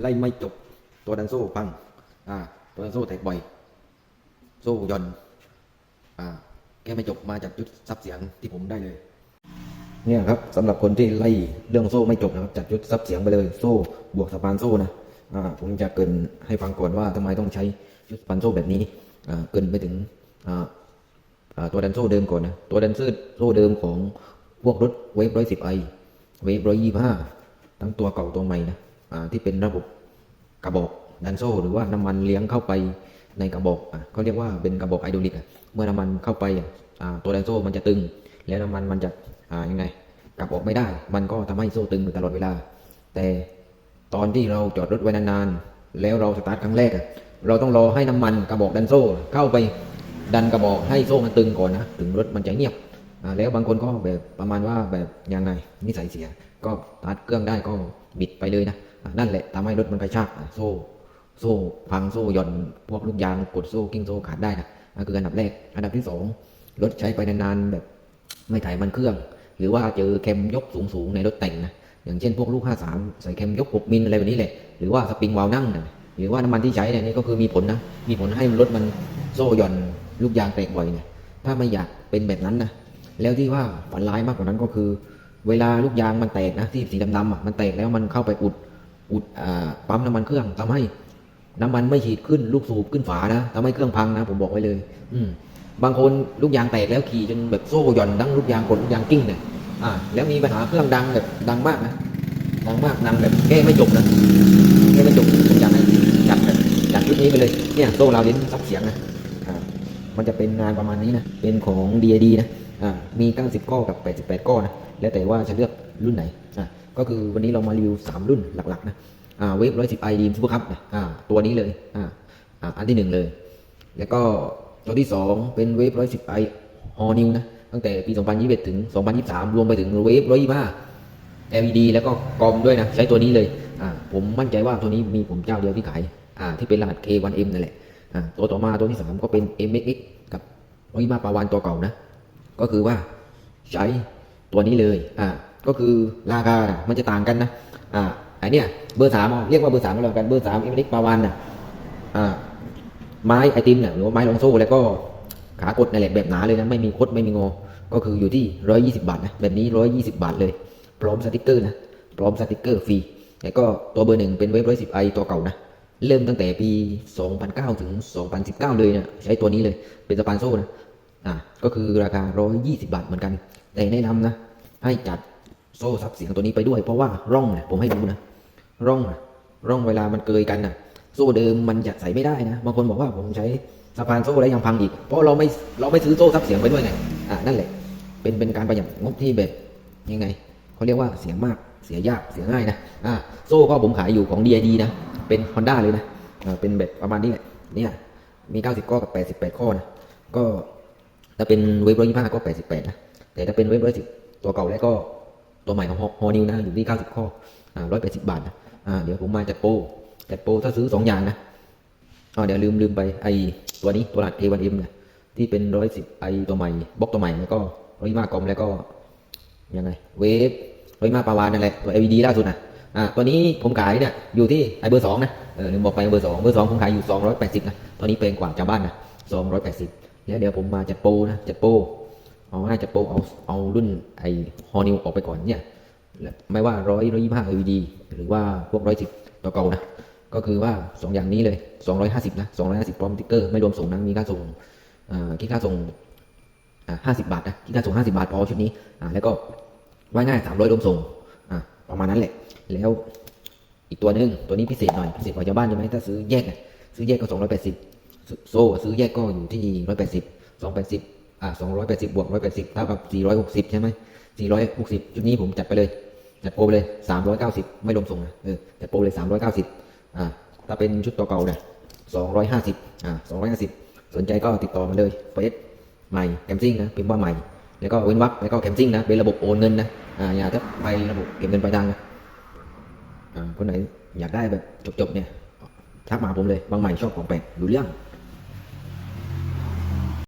ไล่ไม่จบ ตัวดันโซ่พัง อ่า ตัวดันโซ่แตกบ่อย โซ่ย่อน อ่า แก้ไม่จบมาจากจุดซับเสียงที่ผมได้เลย เนี่ยครับสำหรับคนที่ไล่เรื่องโซ่ไม่จบนะครับ จัดยุดซับเสียงไปเลย โซ่บวกสะพานโซ่นะ อ่า ผมจะเกินให้ฟังก่อนว่าทำไมต้องใช้ยุดสะพานโซ่แบบนี้ อ่า เกินไปถึงอ่าอ่า ตัวดันโซ่เดิมก่อนนะ ตัวดันโซ่เดิมของพวกรถเวฟร้อยสิบไอ เวฟร้อยยี่ห้าทั้งตัวเก่าตัวใหม่นะ ที่เป็นระบบกระบอกดันโซ่หรือว่าน้ำมันเลี้ยงเข้าไปในกระบอกเขาเรียกว่าเป็นกระบอกไอโดรลิกเมื่อน้ำมันเข้าไปตัวดันโซ่มันจะตึง แล้วน้ำมันมันจะยังไงกลับออกไม่ได้ มันก็ทำให้โซ่ตึงอยู่ตลอดเวลา แต่ตอนที่เราจอดรถไว้นานๆแล้วเราสตาร์ทครั้งแรกเราต้องรอให้น้ำมันกระบอกดันโซ่เข้าไปดันกระบอกให้โซ่มันตึงก่อนนะถึงรถมันจะเงียบแล้วบางคนก็แบบประมาณว่าแบบยังไงนิสัยเสีย ก็สตาร์ทเครื่องได้ก็บิดไปเลยนะ นั่นแหละทำให้รถมันกระชากโซ่โซ่พังโซ่หย่อนพวกลูกยางกดโซ่กิ้งโซ่ขาดได้นะนั่นคืออันดับแรก อันดับที่สองรถใช้ไปนานๆแบบไม่ถ่ายมันเครื่อง หรือว่าเจอแคมยกสูงๆในรถแต่งนะอย่างเช่นพวกลูก 53 ใส่แคมยก 6 มิลอะไรแบบนี้แหละ หรือว่าสปริงวาล์วนั่งนะหรือว่าน้ำมันที่ใช้เนี่ยนี่ก็คือมีผลนะ มีผลให้รถมันโซ่หย่อนลูกยางแตกบ่อยเนะถ้าไม่อยากเป็นแบบนั้นนะแล้วที่ว่าฝันร้ายมากกว่านั้นก็คือ เวลาลูกยางมันแตกนะที่สีดำๆอะมันแตกแล้วมันเข้าไปอุด อุดอปั๊มน้ำมันเครื่องทำให้น้ำมันไม่ฉีดขึ้นลูกสูบขึ้นฝานะทำให้เครื่องพังนะ ผมบอกไว้เลย อืมบางคนลูกยางแตกแล้วขี่จนแบบโซ่หย่อนดังลูกยางกดลูกยางกิ้งเนี่ยอ่า แล้วมีปัญหาเครื่องดังแบบดังมากนะดังมากดังแบบแก้ไม่จบนะแก้ไม่จบผมอยากให้จัดแบบจัดชุดนี้ไปเลยเนี่ยโซ่เราวลิ้นซับเสียงนะอ่ามันจะเป็นงานประมาณนี้นะเป็นของ DAD นะอ่ามี 90 ก้อกับ 88 ก้อนะแล้วแต่ว่าจะเลือกรุ่นไหนอ่า ก็คือวันนี้เรามารีวิวสามรุ่นหลักๆนะอ่าเวฟร้อยสิบไอดีมซูเปอร์คัพนะอ่าตัวนี้เลยอ่าอ่าอันที่หนึ่งเลย แล้วก็ตัวที่สองเป็นเวฟร้อยสิบไอฮอนิวนะตั้งแต่ปี 2021 ถึง 2023 รวมไปถึงเวฟร้อยยี่ห้า LED แล้วก็กอมด้วยนะ ใช้ตัวนี้เลยอ่าผมมั่นใจว่าตัวนี้มีผมเจ้าเดียวที่ขายอ่าที่เป็นรหัส K1M นั่นแหละอ่าตัวต่อมาตัวที่สามก็เป็น MXX กับร้อยยี่ห้าปาวานตัวเก่านะ ก็คือว่าใช้ตัวนี้เลยอ่า ก็คือราคานะมันจะต่างกันนะอ่าไอเนี้ยเบอร์สามเรียกว่าเบอร์สามก็แล้วกันเบอร์สามเอ็มเล็กปาวานน่ะอ่าไม้ไอติมเนี่ยหรือว่าไม้ลองโซ่แล้วก็ขากดในแหละแบบหนาเลยนะไม่มีคดไม่มีงอ ก็คืออยู่ที่ร้อยยี่สิบาทนะแบบนี้ร้อยยี่สิบาทเลย พร้อมสติกเกอร์นะพร้อมสติกเกอร์ฟรีแล้วก็ตัวเบอร์หนึ่งเป็นเวฟร้อยสิบไอตัวเก่านะเริ่มตั้งแต่ปี 2009 ถึง 2019 เลยนะใช้ตัวนี้เลยเป็นสปานโซ่นะอ่าก็คือราคา 120 บาทเหมือนกัน แต่แนะนำนะ ให้จัด โซ่ซับเสียงตัวนี้ไปด้วย เพราะว่าร่องเนี่ยผมให้ดูนะ ร่องอะร่องเวลามันเกยกันนะโซ่เดิมมันจะใส่ไม่ได้นะ บางคนบอกว่าผมใช้สะพานโซ่แล้วยังพังอีก เพราะเราไม่เราไม่ซื้อโซ่ซับเสียงไปด้วยไง อ่านั่นแหละ เป็นเป็นการประหยัดงบที่แบบยังไงเขาเรียกว่าเสียงมากเสียยากเสียง่ายนะ อ่าโซ่ก็ผมขายอยู่ของ DID นะ เป็น Honda เลยนะอ่าเป็นแบบประมาณนี้แหละ เนี่ยมี 90 ข้อกับ 88 ข้อนะ ก็ถ้าเป็นเว็บร้อยยี่ห้าก็ 88 นะ แต่ถ้าเป็นเว็บร้อยสิบตัวเก่าแล้วก็ ตัวใหม่ของฮอนิวนะอยู่ที่ 90 ข้ออ่า180บาทนะอ่าเดี๋ยวผมมาจัดโปรจัดโปรถ้าซื้อ 2 อย่างนะอ๋อเดี๋ยวลืมลืมไปไอตัวนี้ตัวหลัก A1M เนี่ยที่เป็น110ไอตัวใหม่บล็อกตัวใหม่แล้วก็ร้อยยี่ห้ากกลมแล้วก็ยังไงเวฟร้อยมากปาวานนั่นแหละตัว LED ล่าสุดนะอ่าตัวนี้ผมขายเนี่ยอยู่ที่ไอเบอร์สองนะเออลืมบอกไปเบอร์สองเบอร์สองผมขายอยู่สองร้อยแปดสิบนะตัวนี้เป็นกว่าชาวบ้านนะสองร้อยแปดสิบแล้วเดี๋ยวผมมาจัดโปรนะจัดโปร เอาง่ายจัดโปรเอาเอารุ่นไอฮอนิวออกไปก่อนเนี่ยไม่ว่าร้อยร้อยยี่ห้า LED หรือว่าพวกร้อยสิบตัวเก่านะก็คือว่าสองอย่างนี้เลยสองร้อยห้าสิบนะสองร้อยห้าสิบพร้อมติ๊กเกอร์ ไม่รวมส่งนะมีค่าส่งคิดค่าส่งห้าสิบบาทนะที่ค่าส่งห้าสิบาทพอชุดนี้แล้วก็ว่าง่ายสามร้อยรวมส่งประมาณนั้นแหละ แล้วอีกตัวหนึง ตัวนี้พิเศษหน่อย พิเศษกว่าชาวบ้านใช่ไหมถ้าซื้อแยกอะซื้อแยกก็สองร้อยแปดสิบโซ่ซื้อแยกก็อยู่ที่ร้อยแปดสิบส อ่าสองร้อยแปดสิบบวกร้อยแปดสิบเท่ากับสี่ร้อยหกสิบใช่ไหมสี่ร้อยหกสิบชุดนี้ผมจัดไปเลย จัดโปรไปเลยสามร้อยเก้าสิบไม่รวมส่งนะเออจัดโปรเลยสามร้อยเก้าสิบอ่าถ้าเป็นชุดตัวเก่าเนี่ยสองร้อยห้าสิบอ่าสองร้อยห้าสิบสนใจก็ติดต่อมาเลยเฟซใหม่แคมซิ่งนะพิมพ์ว่าใหม่ แล้วก็เว้นวรรคแล้วก็แคมซิ่งนะเป็นระบบโอนเงินนะอ่าอย่าถ้าไประบบเก็บเงินปลายทางนะอ่าคนไหนอยากได้แบบจบๆเนี่ยทักมาผมเลยบางใหม่ชอบของแปลกดูเรื่อง